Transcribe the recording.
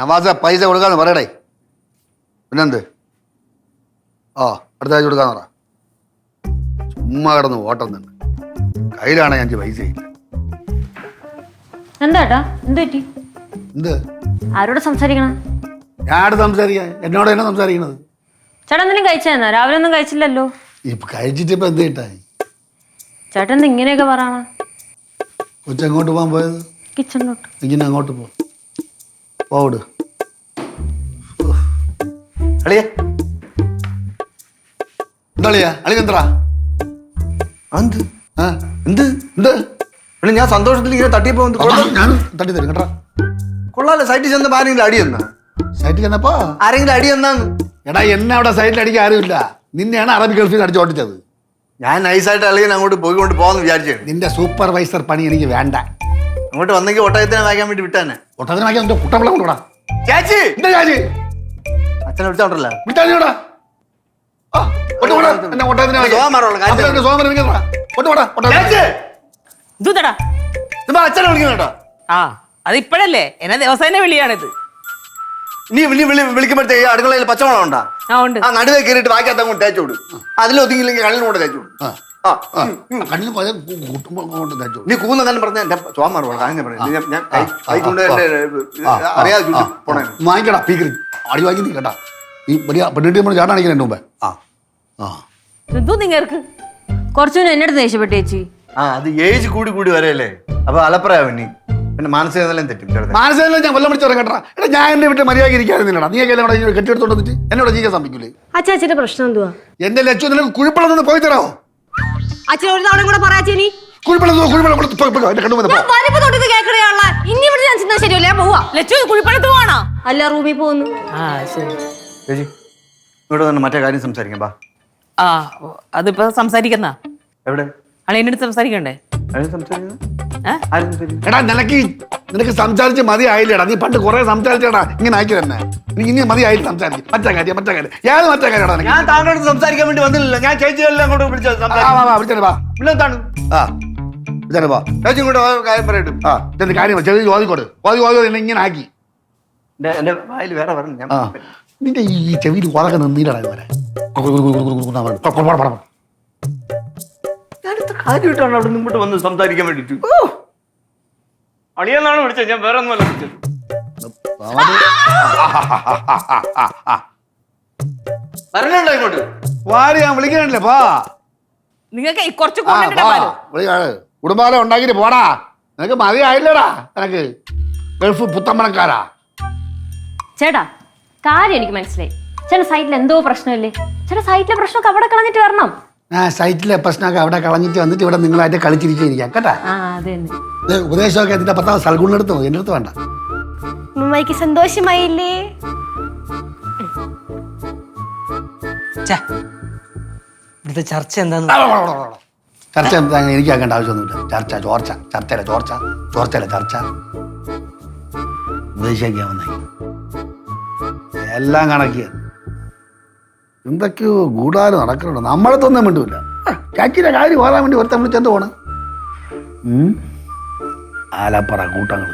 നവാസ പൈസ കൊടുക്കാന്ന് പറയടേ. പിന്നെന്ത്? ആ അടുത്ത ആഴ്ച കൊടുക്കാന്ന് പറ. ചുമ്മാ കിടന്ന് ഓട്ടം തന്നെ. കയ്യിലാണെങ്കിൽ അഞ്ച് പൈസ ഇല്ല. എന്താട്ടാ എന്ത് പറ്റി? എന്ത്? ആരോട് സംസാരിക്കണം? ഞാട് സംസാരിക്കാൻ? എന്നോട് തന്നെ സംസാരിക്കണത്. ചേട്ടാ എന്തെങ്കിലും കഴിച്ചാ രാവിലെ ഒന്നും കഴിച്ചില്ലല്ലോ. ഇപ്പൊ കഴിച്ചിട്ട് ഇപ്പൊ എന്ത് കിട്ടായി ചേട്ടൻ എന്താ ഇങ്ങനെയൊക്കെ പറയണ? കൊച്ചെങ്ങോട്ട് പോവാൻ പോകാൻ പോയത്? കിച്ചണിലോട്ട്. ഇങ്ങനെ അങ്ങോട്ട് പോ. പോവിട് അളിയ. എന്താളിയ അളിയ? എന്താ എന്ത് ആ എന്ത്? എന്ത്? എടാ ഞാൻ സന്തോഷത്തിൽ ഇങ്ങനെ തട്ടിയപ്പോ ഞാൻ തട്ടി തരും കേട്ടാ കൊള്ളാലോ സൈറ്റിൽ ചെന്നപ്പോ ആരെങ്കിലും അടി എന്നാ സൈറ്റിൽ ചെന്നപ്പോ? ആരെങ്കിലും അടി എന്നാന്ന് എടാ എന്നെ അവിടെ സൈറ്റിൽ അടിക്കാൻ ആരുമില്ല. നിന്നെയാണ് അറബി ഗൾഫിൽ അടിച്ച് ഓട്ടിച്ചത് ഞാൻ നൈസായിട്ട് അല്ലെങ്കിൽ അങ്ങോട്ട് പോയിക്കൊണ്ട് പോകാന്ന് വിചാരിച്ചു. നിന്റെ സൂപ്പർവൈസർ പണി എനിക്ക് വേണ്ട. അങ്ങോട്ട് വന്നെങ്കിൽ ഒട്ടകത്തിനെ വായിക്കാൻ വേണ്ടി വിട്ടാനെ ഒട്ടകത്തിനെ വാങ്ങിയാൽ എന്റെ കുട്ടമ്പിള കൊണ്ടുവിടാ ചേച്ചി! എന്താ ചാച്ചി. അച്ഛനെ വിളിച്ചോണ്ടല്ലോ ഒട്ട് പോടാ. എന്നെ ദിവസേന വിളിയാണിത്. നീ വിളി വിളി വിളിക്കുമ്പോഴത്തേക്ക് അടുക്കളയിൽ പച്ചമുളക് ഉണ്ടാ? ആ ഉണ്ട്. ആ നടുവേ കയറിയിട്ട് ബാക്കി അങ്ങോട്ട് തേച്ചു വിടും. അതിലൊതുങ്ങില്ലെങ്കിൽ കണ്ണിനും കൂടെ തേച്ചു വിടും. കണ്ണിന് കൊല കൂട്ടുമ്പോ കൊണ്ട് തേച്ചു. നീ കൂന്നെങ്കിലും പറഞ്ഞ എന്റെ ചോമാർ ഞാൻ പറഞ്ഞു. ഞാൻ കൈ കൊണ്ട് അറിയാതെ ചുറ്റി പോണേ. വാങ്ങിക്കടാ പീക്കറി അടി വാങ്ങി നീ കേട്ടാ. ഈ വലിയ പെണ്ണിട്ട് നമ്മൾ ചാടാണെങ്കിൽ എന്റെ മുമ്പേ. ആ ആ. എന്തോ നിങ്ങൾക്ക് കുറച്ചു എന്നെ അടുത്ത് ദേഷ്യപ്പെട്ടു ചേച്ചി. ആ അത് ഏജ് കൂടി കൂടി വരെയല്ലേ? അപ്പൊ അലപ്രായം നീ പിന്നെ മാനസിക നിലയും തെറ്റും മാനസിക ഞാൻ കൊല്ലം പിടിച്ചു കേട്ടാ എടാ ഞാൻ എന്റെ വീട്ടിൽ മര്യാദ ഇരിക്കാറുന്നില്ലടാ നീ കെട്ടിയെടുത്തോണ്ട് വന്നിട്ട് എന്നോട് ജീവിക്കാൻ അച്ഛാ അച്ഛാച്ചിന്റെ പ്രശ്നം എന്തുവാ? എന്റെ ലക്ഷ്യം നിനക്ക് കുഴിപ്പള്ളൊന്ന് പോയി തരാമോ അച്ഛൻ ഒരു തവണ കൂടെ പറയാച്ചേനി ഇനി. ഇവിടെ ഞാൻ ചിന്ത ശരിയല്ല? ഞാൻ പോവാ. ലച്ചു കുഴിപ്പണത്ത് പോവാണോ അല്ല റൂമിൽ പോകുന്നു. ആ ശരി. ചേച്ചി ഇവിടെ വന്ന് മറ്റേ കാര്യം സംസാരിക്കാം ബാ ആ ഓ, അതിപ്പോ സംസാരിക്കുന്ന? എവിടെ? സംസാരിക്കണ്ടേ? എടാ നിനക്ക് നിനക്ക് സംസാരിച്ച് മതിയായില്ലേടാ? നീ പണ്ട് കുറെ സംസാരിച്ചടാ. ഇങ്ങനെ ആക്കി തന്നെ നീ ഇനി മതിയായില്ല സംസാരിക്കും മറ്റേ കാര്യം മറ്റേ കാര്യം. ഏത് മറ്റേ കാര്യം ഞാൻ താങ്കളോട് സംസാരിക്കാൻ വേണ്ടി വന്നില്ലല്ലോ. ഞാൻ ചേച്ചിയെല്ലാം അങ്ങോട്ട് വിളിച്ചത് പിന്നെന്താണ് ആ വാ ചേച്ചി ഇങ്ങോട്ട് കാര്യം പറയട്ടെ. ആ ചെന്ന് കാര്യം ചെറിയ ഓതിക്കോട് ഓതി ഓതി എന്നെ ഇങ്ങനെ ആക്കി. എന്റെ വായിൽ വേറെ പറഞ്ഞു ഞാൻ ആ. നിന്റെ ഈ ചെവിയിൽ ഉറക്കെ നിന്നീലടാ ഇതുവരെ. ഞാനിത്ര കാര്യമായിട്ടാണ് അവിടെ മുമ്പോട്ട് വന്ന് സംസാരിക്കാൻ വേണ്ടിട്ട് അളിയെന്നാണ് വിളിച്ചത്. ഞാൻ വേറെ ഒന്നുമല്ല വിളിച്ചത്. വരണുണ്ടോ ഇങ്ങോട്ട്. വാരി ഞാൻ വിളിക്കണില്ലേ. പാ നിങ്ങൾക്ക് ഈ കുറച്ച് ആ, കൊണ്ടിട്ട് വാ. വിളിക്കാണ് കുടുംബാലം ഉണ്ടാക്കിട്ട് പോടാ. നിനക്ക് മതിയായില്ലടാ നിനക്ക്. ഗൾഫ് പുത്തമ്പണക്കാരാ. ചേട്ടാ കാര്യം എനിക്ക് മനസ്സിലായി. ചേട്ടാ സൈറ്റിൽ എന്തോ പ്രശ്നമില്ലേ? ചേട്ടാ സൈറ്റിലെ പ്രശ്നമൊക്കെ അവിടെ കളഞ്ഞിട്ട് വരണം. ആ സൈറ്റിലെ പ്രശ്നമൊക്കെ അവിടെ കളഞ്ഞിട്ട് വന്നിട്ട് ഇവിടെ നിങ്ങളായിട്ട് കളിച്ചിരിക്കാൻ കേട്ടാ? ആ അത് തന്നെ. ഉപദേശമൊക്കെ അതിന്റെ പത്താം സൽഗുണെടുത്ത് എന്റെ അടുത്ത് വേണ്ട. ഉമ്മയ്ക്ക് സന്തോഷമായില്ലേ? ഛെ, ഇവിടുത്തെ ചർച്ച എന്താന്ന് ചർച്ച എന്താ? എനിക്ക് ആക്കേണ്ട ആവശ്യമൊന്നുമില്ല ചർച്ച ചോർച്ച ചർച്ചയിലെ ചോർച്ച? ചോർച്ചയിലെ ചർച്ച? ഉപദേശിക്കാൻ വന്നായി എല്ലാം കണക്കിയ എന്തൊക്കെയോ ഗൂഢാലും നടക്കുന്നുണ്ട്. നമ്മളെ തൊന്നും വേണ്ടില്ല ചാച്ചിയുടെ കാര്യം ഓരാൻ വേണ്ടി ഒരുത്തം വിളിച്ചെന്ത് പോണ്? ഉം? ആലപ്പറ കൂട്ടങ്ങൾ